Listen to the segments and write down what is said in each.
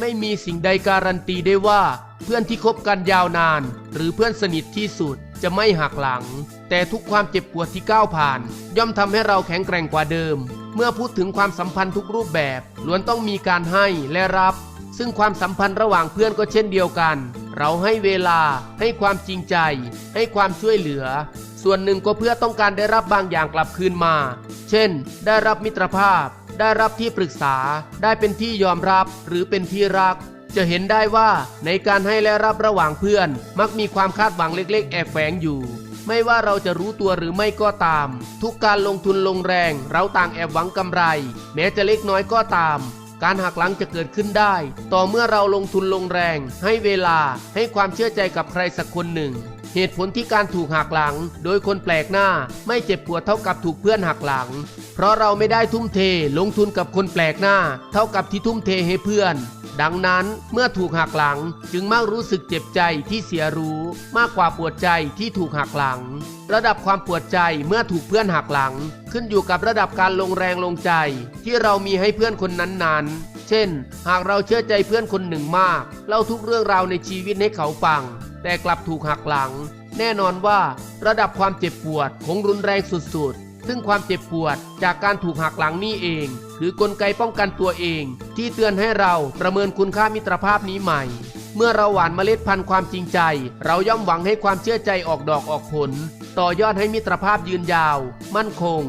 ไม่มีสิ่งใดการันตีได้ว่า เพื่อนที่คบกันยาวนาน หรือเพื่อนสนิทที่สุดจะไม่หักหลัง แต่ทุกความเจ็บปวดที่ก้าวผ่าน ย่อมทำให้เราแข็งแกร่งกว่าเดิม เมื่อพูดถึงความสัมพันธ์ทุกรูปแบบล้วนต้องมีการให้และรับ ซึ่งความสัมพันธ์ระหว่างเพื่อนก็เช่นเดียวกัน เราให้เวลา ให้ความจริงใจ ให้ความช่วยเหลือ ส่วนหนึ่งก็เพื่อต้องการได้รับบางอย่างกลับคืนมา เช่น ได้รับมิตรภาพ ได้รับที่ปรึกษา ได้เป็นที่ยอมรับหรือเป็นที่รัก จะเห็นได้ว่าในการให้และรับระหว่างเพื่อน มักมีความคาดหวังเล็กๆ แอบแฝงอยู่ ไม่ว่าเราจะรู้ตัวหรือไม่ก็ตาม ทุกการลงทุนลงแรง เราต่างแอบหวังกำไร แม้จะเล็กน้อยก็ตาม การหักหลังจะเกิดขึ้นได้ ต่อเมื่อเราลงทุนลงแรง ให้เวลาให้ความเชื่อใจกับใครสักคนหนึ่ง เหตุผลที่การถูกหักหลัง โดยคนแปลกหน้าไม่เจ็บปวดเท่ากับถูกเพื่อนหักหลัง เพราะเราไม่ได้ทุ่มเทลงทุนกับคนแปลกหน้า เท่ากับที่ทุ่มเทให้เพื่อน ดังนั้นเมื่อถูกหักหลังจึงมักรู้สึกเจ็บใจที่เสียรู้ มากกว่าปวดใจที่ถูกหักหลัง ระดับความปวดใจเมื่อถูกเพื่อนหักหลัง ขึ้นอยู่กับระดับการลงแรงลงใจ ที่เรามีให้เพื่อนคนนั้นๆ เช่น หากเราเชื่อใจเพื่อนคนหนึ่งมากเล่าทุกเรื่องราวในชีวิตให้เขาฟัง แต่กลับถูกหักหลัง แน่นอนว่าระดับความเจ็บปวดคงรุนแรงสุดๆ ซึ่งความเจ็บปวดจากการถูกหักหลังนี่เอง คือกลไกป้องกันตัวเอง ที่เตือนให้เราประเมินคุณค่ามิตรภาพนี้ใหม่ เมื่อเราหว่านเมล็ดพันธุ์ความจริงใจ เราย่อมหวังให้ความเชื่อใจออกดอกออกผล ต่อยอดให้มิตรภาพยืนยาว มั่นคง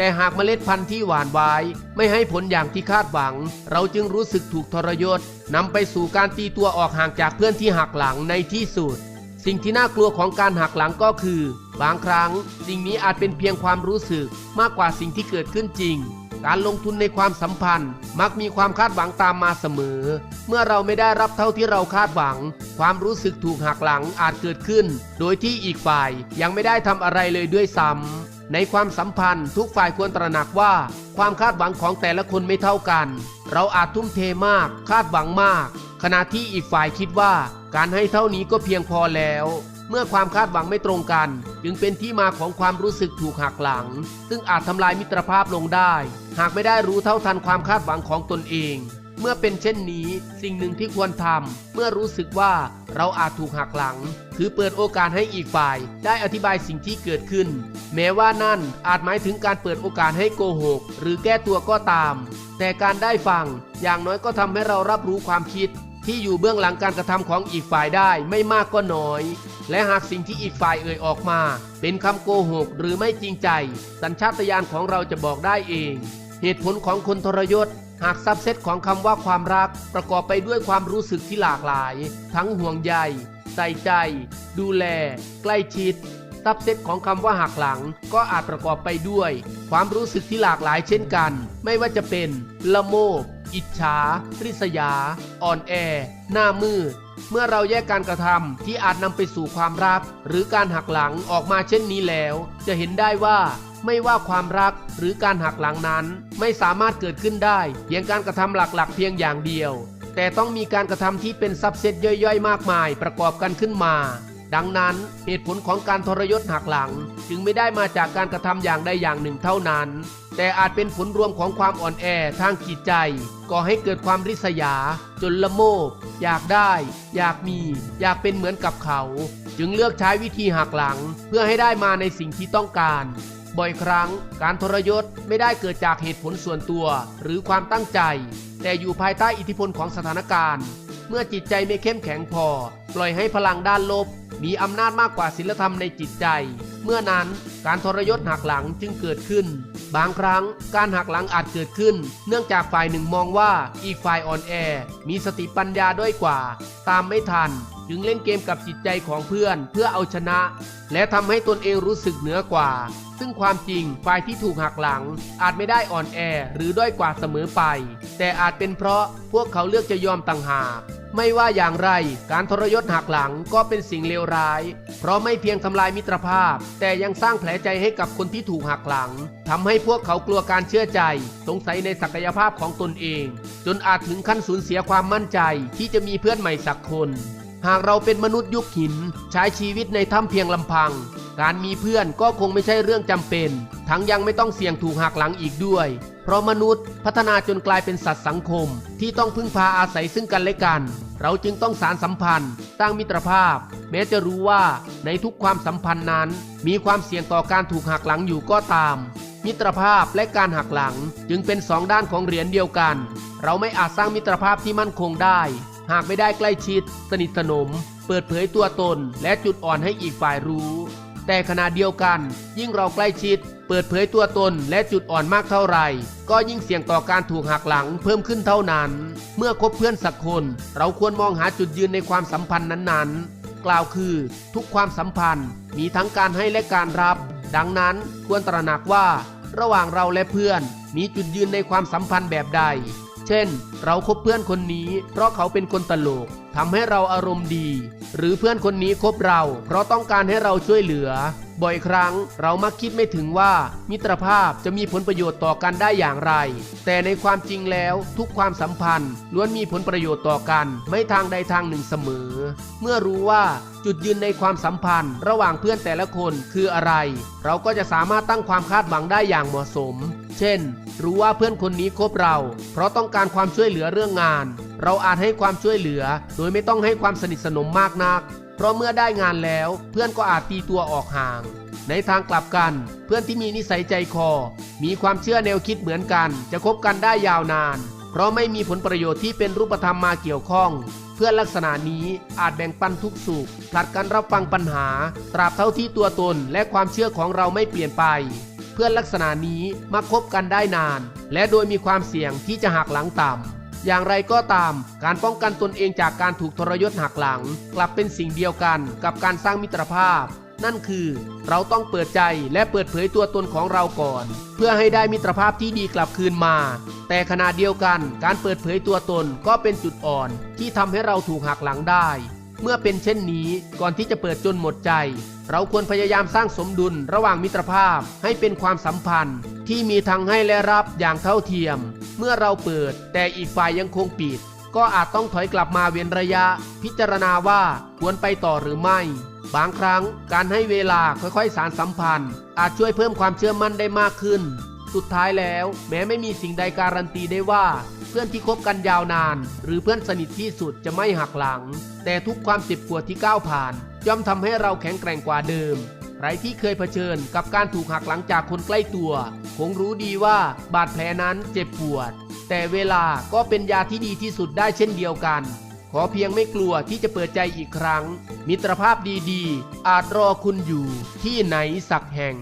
แต่หากเมล็ดพันธุ์ที่หวานไว้ ไม่ให้ผลอย่างที่คาดหวัง เราจึงรู้สึกถูกทรยศนำไปสู่การตีตัวออกห่างจากเพื่อนที่หักหลังในที่สุด สิ่งที่น่ากลัวของการหักหลังก็คือ บางครั้ง สิ่งนี้อาจเป็นเพียงความรู้สึกมากกว่าสิ่งที่เกิดขึ้นจริง การลงทุนในความสัมพันธ์ มักมีความคาดหวังตามมาเสมอ เมื่อเราไม่ได้รับเท่าที่เราคาดหวัง ความรู้สึกถูกหักหลังอาจเกิดขึ้น โดยที่อีกฝ่ายยังไม่ได้ทำอะไรเลยด้วยซ้ำ ในความสัมพันธ์ทุกฝ่ายควรตระหนักว่า ความคาดหวังของแต่ละคนไม่เท่ากัน เราอาจทุ่มเทมาก คาดหวังมาก ขณะที่อีกฝ่ายคิดว่า การให้เท่านี้ก็เพียงพอแล้ว เมื่อความคาดหวังไม่ตรงกัน จึงเป็นที่มาของความรู้สึกถูกหักหลัง ซึ่งอาจทำลายมิตรภาพลงได้ หากไม่ได้รู้เท่าทันความคาดหวังของตนเอง เมื่อเป็นเช่นนี้ สิ่งหนึ่งที่ควรทำเมื่อรู้สึกว่า เราอาจถูกหักหลัง คือเปิดโอกาสให้อีกฝ่าย ได้อธิบายสิ่งที่เกิดขึ้น แม้ว่านั่นอาจหมายถึงการเปิดโอกาสให้โกหก หรือแก้ตัวก็ตาม แต่การได้ฟัง อย่างน้อยก็ทำให้เรารับรู้ความคิด ที่อยู่เบื้องหลังการกระทำของอีกฝ่ายได้ไม่มากก็น้อย และหากสิ่งที่อีกฝ่ายเอ่ยออกมา เป็นคำโกหก หรือไม่จริงใจ สัญชาตญาณของเราจะบอกได้เอง เหตุผลของคนทรยศ หากซับเซตของคำว่าความรักประกอบไปด้วยความรู้สึกที่หลากหลาย ทั้งห่วงใย ใส่ใจ ดูแล ใกล้ชิด ซับเซตของคำว่าหักหลัง ก็อาจประกอบไปด้วย ความรู้สึกที่หลากหลายเช่นกัน ไม่ว่าจะเป็น ละโมบ อิจฉา ริษยา อ่อนแอ หน้ามืด เมื่อเราแยกการกระทำที่อาจนำไปสู่ความรัก หรือการหักหลังออกมาเช่นนี้แล้ว จะเห็นได้ว่า ไม่ว่าความรักหรือการหักหลังนั้น ไม่สามารถเกิดขึ้นได้เพียงการกระทำหลักๆ เพียงอย่างเดียว แต่ต้องมีการกระทำที่เป็นซับเซตย่อยๆ มากมายประกอบกันขึ้นมา ดังนั้นเหตุผลของการทรยศหักหลัง จึงไม่ได้มาจากการกระทำอย่างใดอย่างหนึ่งเท่านั้น แต่อาจเป็นผลรวมของความอ่อนแอทางจิตใจก่อให้เกิดความริษยา จนละโมบ อยากได้ อยากมี อยากเป็นเหมือนกับเขา จึงเลือกใช้วิธีหักหลัง เพื่อให้ได้มาในสิ่งที่ต้องการ บ่อยครั้งการทรยศไม่ได้เกิดจากเหตุผลส่วนตัว หรือความตั้งใจ แต่อยู่ภายใต้อิทธิพลของสถานการณ์ เมื่อจิตใจไม่เข้มแข็งพอ ปล่อยให้พลังด้านลบ มีอำนาจมากกว่าศีลธรรมในจิตใจ เมื่อนั้นการทรยศหักหลังจึงเกิดขึ้น บางครั้งการหักหลังอาจเกิดขึ้น เนื่องจากฝ่ายหนึ่งมองว่าอีกฝ่ายอ่อนแอ มีสติปัญญาด้อยกว่า ตามไม่ทัน จึงเล่นเกมกับจิตใจของเพื่อนเพื่อเอาชนะ และทำให้ตนเองรู้สึกเหนือกว่า ซึ่งความจริงฝ่ายที่ถูกหักหลัง อาจไม่ได้อ่อนแอหรือด้อยกว่าเสมอไป แต่อาจเป็นเพราะพวกเขาเลือกจะยอมต่างหาก ไม่ว่าอย่างไร การทรยศหักหลังก็เป็นสิ่งเลวร้าย เพราะไม่เพียงทำลายมิตรภาพ แต่ยังสร้างแผลใจให้กับคนที่ถูกหักหลังทำให้พวกเขากลัวการเชื่อใจ สงสัยในศักยภาพของตนเอง จนอาจถึงขั้นสูญเสียความมั่นใจที่จะมีเพื่อนใหม่สักคน หากเราเป็นมนุษย์ยุคหิน ใช้ชีวิตในถ้ำเพียงลำพัง การมีเพื่อนก็คงไม่ใช่เรื่องจำเป็น ทั้งยังไม่ต้องเสี่ยงถูกหักหลังอีกด้วย เพเพราะมนุษย์พัฒนาจนกลายเป็นสัตว์สังคม ที่ต้องพึ่งพาอาศัยซึ่งกันและกัน เราจึงต้องสารสัมพันธ์สร้างมิตรภาพ แม้จะรู้ว่าในทุกความสัมพันธ์นั้น มีความเสี่ยงต่อการถูกหักหลังอยู่ก็ตาม มิตรภาพและการหักหลังจึงเป็นสองด้านของเหรียญเดียวกัน เราไม่อาจสร้างมิตรภาพที่มั่นคงได้ หากไม่ได้ใกล้ชิด สนิทสนม เปิดเผยตัวตน และจุดอ่อนให้อีกฝ่ายรู้ แต่ขณะเดียวกัน ยิ่งเราใกล้ชิด เปิดเผยตัวตนและจุดอ่อนมากเท่าไหร่ ก็ยิ่งเสี่ยงต่อการถูกหักหลังเพิ่มขึ้นเท่านั้น เมื่อคบเพื่อนสักคน เราควรมองหาจุดยืนในความสัมพันธ์นั้นๆ กล่าวคือ ทุกความสัมพันธ์ มีทั้งการให้และการรับ ดังนั้นควรตระหนักว่า ระหว่างเราและเพื่อน มีจุดยืนในความสัมพันธ์แบบใด เช่น เราคบเพื่อนคนนี้ เพราะเขาเป็นคนตลกทำให้เราอารมณ์ดี หรือเพื่อนคนนี้คบเรา เพราะต้องการให้เราช่วยเหลือ บ่อยครั้งเรามักคิดไม่ถึงว่า มิตรภาพจะมีผลประโยชน์ต่อกันได้อย่างไร แต่ในความจริงแล้วทุกความสัมพันธ์ล้วนมีผลประโยชน์ต่อกัน ไม่ทางใดทางหนึ่งเสมอ เมื่อรู้ว่าจุดยืนในความสัมพันธ์ ระหว่างเพื่อนแต่ละคนคืออะไร เราก็จะสามารถตั้งความคาดหวังได้อย่างเหมาะสม เช่น รู้ว่าเพื่อนคนนี้คบเรา เพราะต้องการความช่วยเหลือเรื่องงาน เราอาจให้ความช่วยเหลือ โดยไม่ต้องให้ความสนิทสนมมากนัก เพราะเมื่อได้งานแล้วเพื่อนก็อาจตีตัวออกห่าง ในทางกลับกัน เพื่อนที่มีนิสัยใจคอ มีความเชื่อแนวคิดเหมือนกัน จะคบกันได้ยาวนาน เพราะไม่มีผลประโยชน์ที่เป็นรูปธรรมมาเกี่ยวข้อง เพื่อนลักษณะนี้อาจแบ่งปันทุกสุขผลัดกันรับฟังปัญหา ตราบเท่าที่ตัวตนและความเชื่อของเราไม่เปลี่ยนไป เพื่อนลักษณะนี้มักคบกันได้นาน และโดยมีความเสี่ยงที่จะหักหลังต่ำ อย่างไรก็ตาม การป้องกันตนเองจากการถูกทรยศหักหลัง กลับเป็นสิ่งเดียวกันกับการสร้างมิตรภาพ นั่นคือ เราต้องเปิดใจและเปิดเผยตัวตนของเราก่อน เพื่อให้ได้มิตรภาพที่ดีกลับคืนมา แต่ขณะเดียวกัน การเปิดเผยตัวตนก็เป็นจุดอ่อน ที่ทำให้เราถูกหักหลังได้ เมื่อเป็นเช่นนี้ก่อนที่จะเปิดจนหมดใจ เราควรพยายามสร้างสมดุลระหว่างมิตรภาพให้เป็นความสัมพันธ์ ที่มีทั้งให้และรับอย่างเท่าเทียม เมื่อเราเปิด แต่อีกฝ่ายยังคงปิด ก็อาจต้องถอยกลับมาเว้นระยะ พิจารณาว่าควรไปต่อหรือไม่ บางครั้งการให้เวลาค่อยๆ สารสัมพันธ์ อาจช่วยเพิ่มความเชื่อมั่นได้มากขึ้น สุดท้ายแล้ว แม้ไม่มีสิ่งใดการันตีได้ว่า เพื่อนที่คบกันยาวนาน หรือเพื่อนสนิทที่สุดจะไม่หักหลัง แต่ทุกความเจ็บปวดที่ก้าวผ่านย่อมทำให้เราแข็งแกร่งกว่าเดิม ใครที่เคยเผชิญกับการถูกหักหลังจากคนใกล้ตัว คงรู้ดีว่าบาดแผลนั้นเจ็บปวด แต่เวลาก็เป็นยาที่ดีที่สุดได้เช่นเดียวกัน ขอเพียงไม่กลัวที่จะเปิดใจอีกครั้ง มิตรภาพดีๆ อาจรอคุณอยู่ที่ไหนสักแห่ง